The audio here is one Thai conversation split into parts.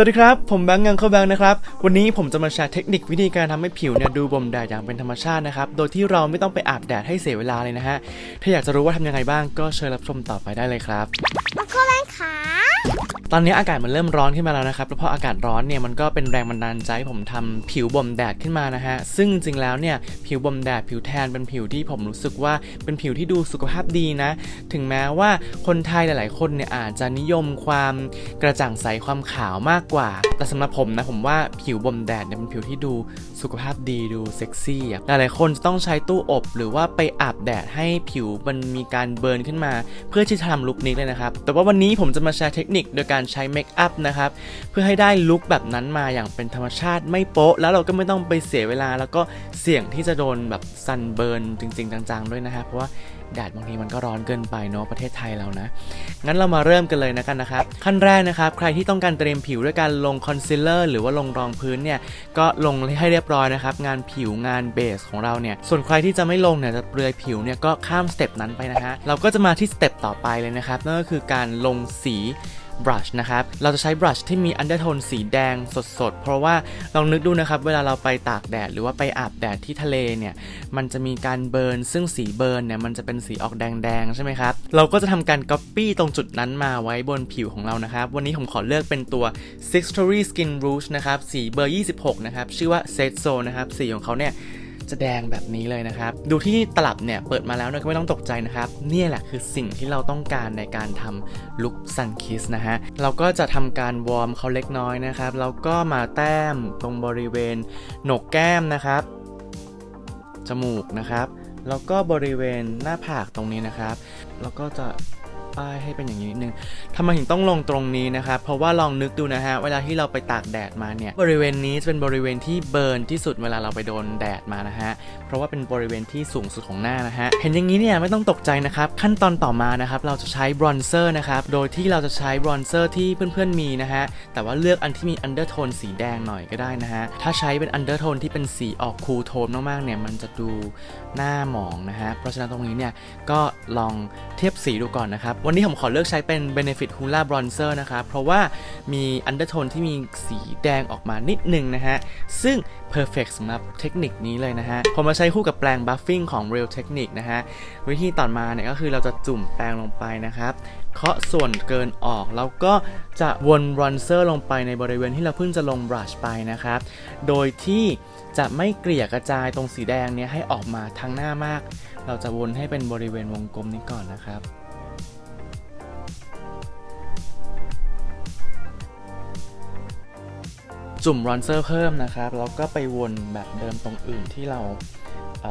สวัสดีครับ ผมแบงค์ยังเข้าแบงค์นะครับ วันนี้ผมจะมาแชร์เทคนิควิธีการทำให้ผิวเนี่ยดูบ่มแดดอย่างเป็นธรรมชาตินะครับ โดยที่เราไม่ต้องไปอาบแดดให้เสียเวลาเลยนะฮะ ถ้าอยากจะรู้ว่าทำยังไงบ้างก็เชิญรับชมต่อไปได้เลยครับมาโคแบงค์ค่ะ ตอนนี้อากาศมันเริ่มร้อนขึ้นมาแล้วนะครับ แล้วพออากาศร้อนเนี่ยมันก็เป็นแรงบันดาลใจให้ผมทำผิวบ่มแดดขึ้นมานะฮะ ซึ่งจริงแล้วเนี่ยผิวบ่มแดดผิวแทนเป็นผิวที่ผมรู้สึกว่าเป็นผิวที่ดูสุขภาพดีนะ ถึงแม้ว่าคนไทยหลาย ๆ คนเนี่ยอาจจะนิยมความกระจ่างใสความขาวมากกว่า แต่สำหรับผมนะผมว่าผิวบ่มแดดเนี่ยเป็นผิวที่ดูสุขภาพดีดูเซ็กซี่อะหลาย ๆ คนจะต้องใช้ตู้อบ หรือว่าไปอาบแดดให้ผิวมันมีการเบิร์นขึ้นมา เพื่อที่จะทำลุคนี้เลยนะครับ แต่ว่าวันนี้ผมจะมาแชร์เทคนิคโดยการใช้เมคอัพนะครับเพื่อให้ได้ลุคแบบนั้นมาอย่างเป็นธรรมชาติไม่โป๊ะ แล้วเราก็ไม่ต้องไปเสียเวลา แล้วก็เสี่ยงที่จะโดนแบบซันเบิร์นจริง ๆ จังๆด้วยนะฮะเพราะว่า แดดบางทีมันก็ร้อนเกินไปเนาะประเทศไทยเรานะ งั้นเรามาเริ่มกันเลยนะกันนะครับ ขั้นแรกนะครับ ใครที่ต้องการเตรียมผิวด้วยการลงคอนซีลเลอร์หรือว่าลงรองพื้นเนี่ยก็ลงให้เรียบร้อยนะครับ งานผิวงานเบสของเราเนี่ย ส่วนใครที่จะไม่ลงเนี่ยจะเปลือยผิวเนี่ยก็ข้ามสเต็ปนั้นไปนะฮะเราก็จะมาที่สเต็ปต่อไปเลยนะครับนั่นก็คือการลงสี บรัชนะครับ เราจะใช้บรัชที่มีอันเดอร์โทนสีแดงสดๆ เพราะว่าลองนึกดูนะครับ เวลาเราไปตากแดดหรือว่าไปอาบแดดที่ทะเลเนี่ย มันจะมีการเบิร์น ซึ่งสีเบิร์นเนี่ยมันจะเป็นสีออกแดงๆ ใช่ไหมครับ เราก็จะทำการก๊อปปี้ตรงจุดนั้นมาไว้บนผิวของเรานะครับ วันนี้ผมขอเลือกเป็นตัว Six Story Skin Rouge นะครับ สีเบอร์ 26 นะครับ ชื่อว่า Set So นะครับ สีของเขาเนี่ย จะแดงแบบนี้เลยนะครับ ดูที่ตลับเนี่ยเปิดมาแล้วเนี่ยก็ไม่ต้องตกใจนะครับ เนี่ยแหละคือสิ่งที่เราต้องการในการทำลุคซันคิสนะฮะ เราก็จะทำการวอร์มเขาเล็กน้อยนะครับ แล้วก็มาแต้มตรงบริเวณโหนกแก้มนะครับ จมูกนะครับ แล้วก็บริเวณหน้าผากตรงนี้นะครับ แล้วก็จะ ป้ายให้เป็นอย่างนี้นิดนึงทำไมถึงต้องลงตรงนี้นะครับเพราะว่าลองนึกดูนะฮะเวลาที่เราไปตากแดดมาเนี่ยบริเวณนี้จะเป็นบริเวณที่เบิร์นที่สุดเวลาเราไปโดนแดดมานะฮะเพราะว่าเป็นบริเวณที่สูงสุดของหน้านะฮะเห็นอย่างนี้เนี่ยไม่ต้องตกใจนะครับขั้นตอนต่อมานะครับเราจะใช้บรอนเซอร์นะครับโดยที่เราจะใช้บรอนเซอร์ที่เพื่อนๆมีนะฮะแต่ว่าเลือกอันที่มีอันเดอร์โทนสีแดงหน่อยก็ได้นะฮะถ้าใช้เป็นอันเดอร์โทนที่เป็นสีออกคูลโทนมากๆเนี่ยมันจะดูหน้าหมองนะฮะเพราะฉะนั้นตรงนี้เนี่ยก็ลอง เทียบสีดูก่อนนะครับ วันนี้ผมขอเลือกใช้เป็น Benefit Hoola Bronzer นะครับ เพราะว่ามีอันเดอร์โทนที่มีสีแดงออกมานิดนึงนะฮะ ซึ่ง perfect สำหรับเทคนิคนี้เลยนะฮะผมมาใช้คู่กับแปรง buffing ของ Real Technique นะฮะ วิธีต่อมาเนี่ยก็คือเราจะจุ่มแปรงลงไปนะครับ เคาะส่วนเกินออก แล้วก็จะวนบรอนเซอร์ลงไปในบริเวณที่เราเพิ่งจะลงบรัชไปนะครับ โดยที่จะไม่เกลี่ยกระจายตรงสีแดงเนี้ยให้ออกมาทางหน้ามาก เราจะวนให้เป็นบริเวณวงกลมนี้ก่อนนะครับ จุ่มรอนเซอร์เพิ่มนะครับ แล้วก็ไปวนแบบเดิมตรงอื่นที่เราเ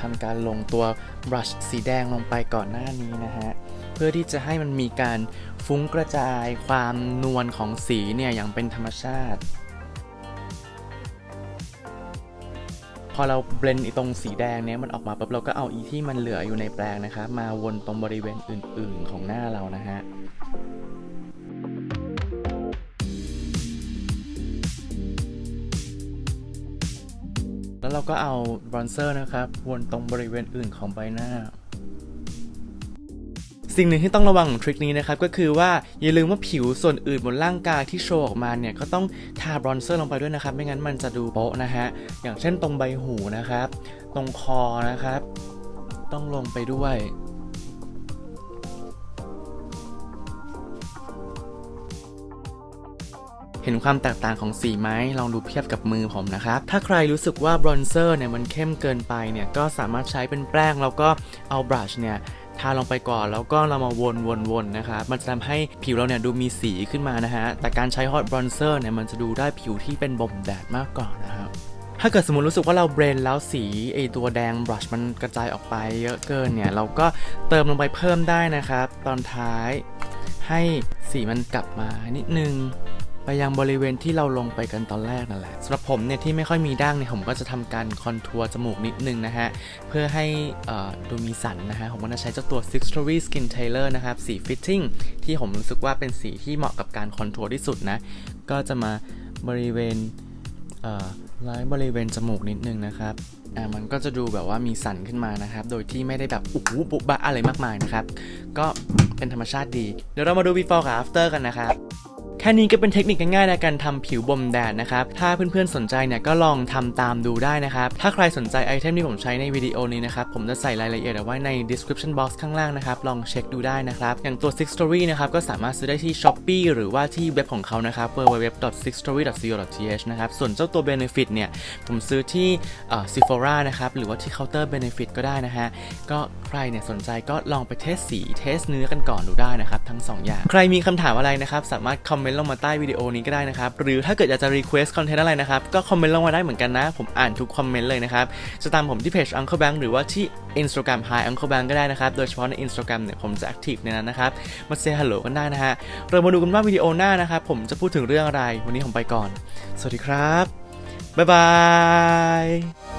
ทำการลงตัวบรัชสีแดงลงไปก่อนหน้านี้นะฮะ เพื่อที่จะให้มันมีการฟุ้งกระจายความนวลของสีเนี่ยอย่างเป็นธรรมชาติ พอเราเบลนด์ตรงสีแดงเนี้ยมันออกมาปุ๊บเราก็เอาอีที่มันเหลืออยู่ในแปรงนะครับมาวนตรงบริเวณอื่นๆของหน้าเรานะฮะ แล้วเราก็เอาบรอนเซอร์นะครับวนตรงบริเวณอื่นของใบหน้า สิ่งหนึ่งที่ต้องระวังของทริคนี้นะครับ ก็คือว่าอย่าลืมว่าผิวส่วนอื่นบนร่างกายที่โชว์ออกมาเนี่ย ก็ต้องทาบรอนเซอร์ลงไปด้วยนะครับ ไม่งั้นมันจะดูโป๊ะนะฮะ อย่างเช่นตรงใบหูนะครับ ตรงคอนะครับ ต้องลงไปด้วย ห็นความแตกต่างของสีไหมลองดูเทียบกับมือผมนะครับ ถ้าใครรู้สึกว่าบรอนเซอร์เนี่ยมันเข้มเกินไปเนี่ยก็สามารถใช้เป็นแป้งแล้วก็เอาบรัชเนี่ยทาลงไปก่อนแล้วก็เรามาวนวนวนนะครับมันจะทำให้ผิวเราเนี่ยดูมีสีขึ้นมานะฮะ แต่การใช้ฮอตบรอนเซอร์เนี่ยมันจะดูได้ผิวที่เป็นบ่มแดดมากกว่านะครับถ้าเกิดสมมติรู้สึกว่าเราเบรนแล้วสีไอตัวแดงบรัชมันกระจายออกไปเยอะเกินเนี่ย เราก็เติมลงไปเพิ่มได้นะครับ ตอนท้ายให้สีมันกลับมานิดนึง ไปยังบริเวณที่เราลงไปกันตอนแรกนั่นแหละสำหรับผมเนี่ยที่ไม่ค่อยมีดั้งเนี่ยผมก็จะทำการคอนทัวร์จมูกนิดนึงนะฮะ เพื่อให้ดูมีสันนะฮะ ผมก็จะใช้เจ้าตัว Six Story Skin Tailor นะครับ สี Fitting ที่ผมรู้สึกว่าเป็นสีที่เหมาะกับการคอนทัวร์ที่สุดนะ ก็จะมาบริเวณไล่บริเวณจมูกนิดนึงนะครับอ่ามันก็จะดูแบบว่ามีสันขึ้นมานะครับ โดยที่ไม่ได้แบบอุหูบุบะอะไรมากมายนะครับ ก็เป็นธรรมชาติดี เดี๋ยวเรามาดู before กับ after กันนะครับ ค่ค่นี้ก็เป็นเทคนิคง่ายๆในการทำผิวบ่มแดดนะครับ ถ้าเพื่อนๆสนใจเนี่ยก็ลองทำตามดูได้นะครับ ถ้าใครสนใจไอเทมที่ผมใช้ในวิดีโอนี้นะครับ ผมจะใส่รายละเอียดเอาไว้ใน description box ข้างล่างนะครับ ลองเช็คดูได้นะครับ อย่างตัว Six Story นะครับ ก็สามารถซื้อได้ที่ Shopee หรือว่าที่เว็บของเขานะครับ www.sixstory.co.th นะครับ ส่วนเจ้าตัว Benefit เนี่ย ผมซื้อที่เอ่อ Sephora นะครับ หรือว่าที่เคาน์เตอร์ Benefit ก็ได้นะฮะ ก็ใครเนี่ยสนใจก็ลองไปเทสสี เทสเนื้อกันก่อนดูได้นะครับ ทั้ง 2 อย่าง ใครมีคำถามอะไรนะครับ สามารถคอมเมนต์ลงมาใต้วิดีโอนี้ก็ได้นะครับหรือถ้าเกิดอยากจะ request content อะไรนะครับก็คอมเมนต์ลงมาได้เหมือนกันนะ ผมอ่านทุกคอมเมนต์เลยนะครับจะตามผมที่เพจ Uncle Bank หรือว่าที่ Instagram Hi Uncle Bank ก็ได้นะครับโดยเฉพาะใน Instagram เนี่ยผมจะ active ในนั้นนะครับมาเซ y hello กันได้นะฮะเรามาดูกันว่าวิดีโอหน้านะครับผมจะพูดถึงเรื่องอะไรวันนี้ผมไปก่อน สวัสดีครับบ๊ายบาย